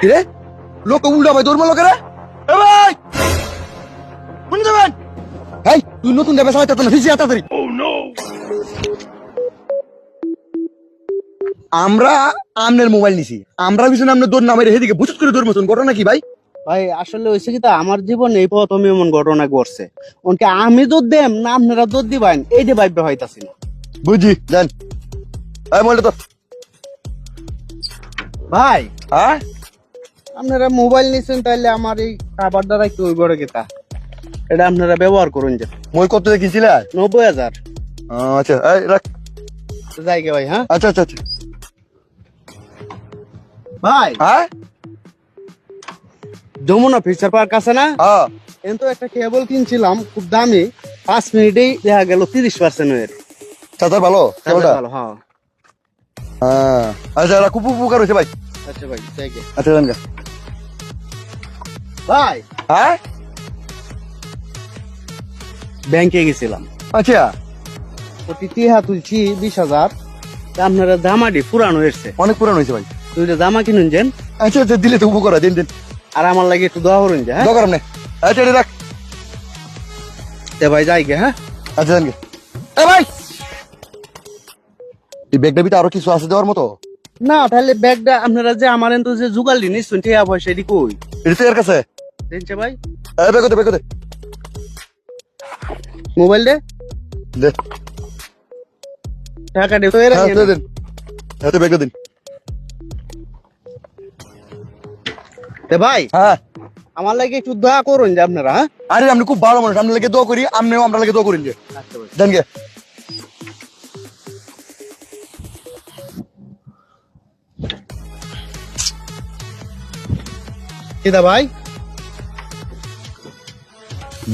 কিরে লোক উল্টা ভাই লোকেরা এ ভাই! কোন যাবেন? এই তুই নতুন দেবে সবাই তো না ভিজি তাড়াতাড়ি। আমরা আমনের মোবাইল নিছি। আমরা পিছনে আমনের দৌড় নামাই রেখে দিকে বুঝুত করে দৌড় মতন ঘটনা কি ভাই? ভাই আসলে হয়েছে কি তা আমার জীবনে এই প্রথম এমন ঘটনা ঘটছে। ওনকে আমি দুধ দেম না আপনারা দুধ দিবেন এই যে ভাইবে হইতাছি না। বুঝি জান এই তো ভাই হ্যাঁ? আপনারা মোবাইল নিছেন তাহলে আমার এই খাবার দ্বারা কি ওই বড় কেতা এটা আপনারা ব্যবহার করুন যে। মই কত দেখিছিল? নব্বই হাজার। আচ্ছা এই রাখ। জায়গা ভাই হ্যাঁ? আচ্ছা আচ্ছা আচ্ছা। ভাই! হ্যাঁ? যমুনা ফিচার পার্ক আছে না? হ্যাঁ। কিন্তু একটা কেবল কিনছিলাম খুব দামি। পাঁচ মিনিটেই দেখা গেল তিরিশ পার্সেন্ট এর। চাচার ভালো? কেবলটা? ভালো হ্যাঁ। হ্যাঁ। আচ্ছা এরা খুব উপকার হয়েছে ভাই। আচ্ছা ভাই আচ্ছা জান গা। ভাই। হ্যাঁ? ব্যাংকে গেছিলাম। আচ্ছা। প্রতি টিহা তুলছি বিশ হাজার। আপনারা জামাটি পুরানো এসছে। অনেক পুরান হয়েছে ভাই। দুইটা জামা কিনুন যেন। আচ্ছা আচ্ছা দিলে তো উপকার দিন দিন। আর আমার লাগে একটু দোয়া করুন যে হ্যাঁ? দরকার নেই। আচ্ছা রাখ। তে ভাই যাই গে হ্যাঁ? আচ্ছা জান গে। এ ভাই! এই ব্যাগটা ভিতরে আরও কিছু আছে দেওয়ার মতো? না তাহলে ব্যাগটা আপনারা যে আমার তো যে জুগাল দিন শুন টিয়া পয়সা এটি কই? এটা তো এর কাছে। দেখছে ভাই? এ বেগো দে বেগো দে। মোবাইল দে। দে। টাকা দে তো এর হ্যাঁ দে দিন। হ্যাঁ তো বেগো দিন। তে ভাই হ্যাঁ। আমার লাগে একটু দোয়া করুন যে আপনারা হ্যাঁ? আরে আপনি খুব ভালো মানুষ আপনার লাগে দোয়া করি আপনিও আমরা লাগে দোয়া করেন যে। আচ্ছা জান গে। ভাই?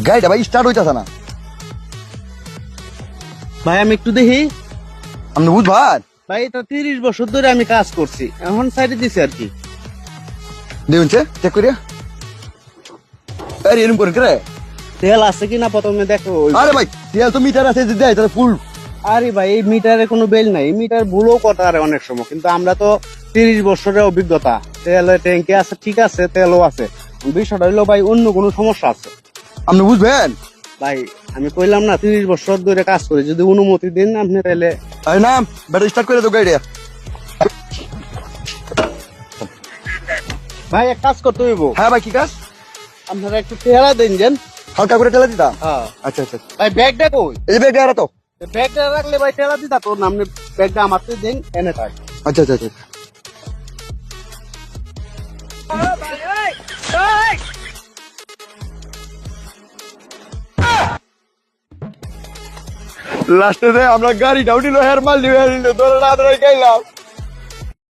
গাড়িটা ভাই স্টার্ট হইতাছে না। ভাই আমি একটু দেখি। আপনি বুঝবার ভাই এটা তিরিশ বছর ধরে আমি কাজ করছি। এখন সাইডে দিছি আর কি। দেখুন চেক করিয়া। আরে এরকম করেন কে তেল আছে কিনা প্রথমে দেখো আরে ভাই তেল তো মিটার আছে তাহলে ফুল আরে ভাই এই মিটারে কোনো বেল নাই। মিটার ভুলও কথা আরে অনেক সময়। কিন্তু আমরা তো তিরিশ বছরের অভিজ্ঞতা। তেল ট্যাঙ্কি আছে ঠিক আছে তেলও আছে। বিষয়টা হইল ভাই অন্য কোনো সমস্যা আছে। আপনি বুঝবেন? ভাই আমি কইলাম না তিরিশ বছর ধরে কাজ করি। যদি অনুমতি দিন আপনি তাহলে না বেটা স্টার্ট করে তো গাড়িটা। ভাই এক কাজ করতে হইব। হ্যাঁ ভাই কি কাজ? আপনারা একটু পেয়ারা দেন যেন হালকা করে ঠেলা দিতা? হ্যাঁ। আচ্ছা আচ্ছা ভাই ব্যাগটা কই? এই ব্যাগটা আর তো। ব্যাগটা রাখলে ভাই টেলা দিতা তোর নামনে ব্যাগটা আমার তো দেন এনে থাক। আচ্ছা আচ্ছা আচ্ছা। লাস্টে আমরা গাড়িটা উঠিল হের মাল নিল ধরে না ধরে গাইলাম